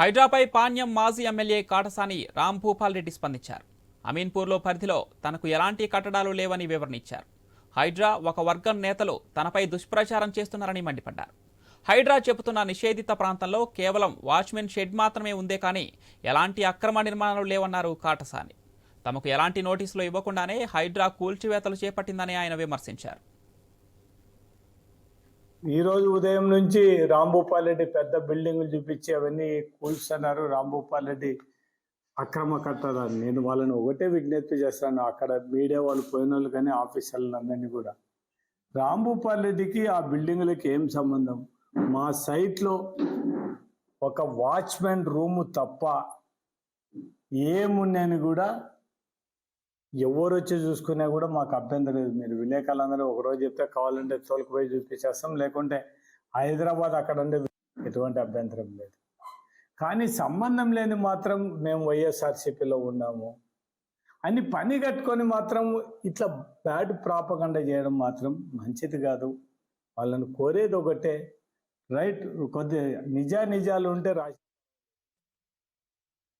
హైడ్రాపై పాణ్యం మాజీ ఎమ్మెల్యే కాటసాని రాంభూపాల్ రెడ్డి స్పందించారు. అమీన్పూర్లో పరిధిలో తనకు ఎలాంటి కట్టడాలు లేవని వివరణిచ్చారు. హైడ్రా ఒక వర్గం నేతలు తనపై దుష్ప్రచారం చేస్తున్నారని మండిపడ్డారు. హైడ్రా చెబుతున్న నిషేధిత ప్రాంతంలో కేవలం వాచ్మెన్ షెడ్ మాత్రమే ఉందే కానీ ఎలాంటి అక్రమ నిర్మాణాలు లేవన్నారు కాటసాని. తమకు ఎలాంటి నోటీసులు ఇవ్వకుండానే హైడ్రా కూల్చివేతలు చేపట్టిందని ఆయన విమర్శించారు. ఈరోజు ఉదయం నుంచి రాంభూపాల్ రెడ్డి పెద్ద బిల్డింగులు చూపించి అవన్నీ కూల్స్తున్నారు రాంభూపాల్ రెడ్డి అక్రమ కట్టడాన్ని నేను వాళ్ళని ఒకటే విజ్ఞప్తి చేస్తాను. అక్కడ మీడియా వాళ్ళు పోయిన వాళ్ళు కానీ ఆఫీసర్లందరినీ కూడా. రాంభూపాల్ రెడ్డికి ఆ బిల్డింగులకి ఏం సంబంధం? మా సైట్లో ఒక వాచ్మెన్ రూము తప్ప ఏమున్నాయని కూడా ఎవరు వచ్చి చూసుకున్నా కూడా మాకు అభ్యంతరం లేదు మీరు విలేకరులందరూ ఒకరోజు చెప్తే కావాలంటే తోలుకుపోయి చూపించేస్తాం లేకుంటే హైదరాబాద్ అక్కడ ఉండే ఎటువంటి అభ్యంతరం లేదు. కానీ సంబంధం లేని మాత్రం మేము వైఎస్ఆర్సీపీలో ఉన్నాము. అని పని కట్టుకొని మాత్రం ఇట్లా బ్యాడ్ ప్రాపగండ చేయడం మాత్రం మంచిది కాదు. వాళ్ళని కోరేది ఒకటే. రైట్ కొద్ది నిజా నిజాలు ఉంటే రాసి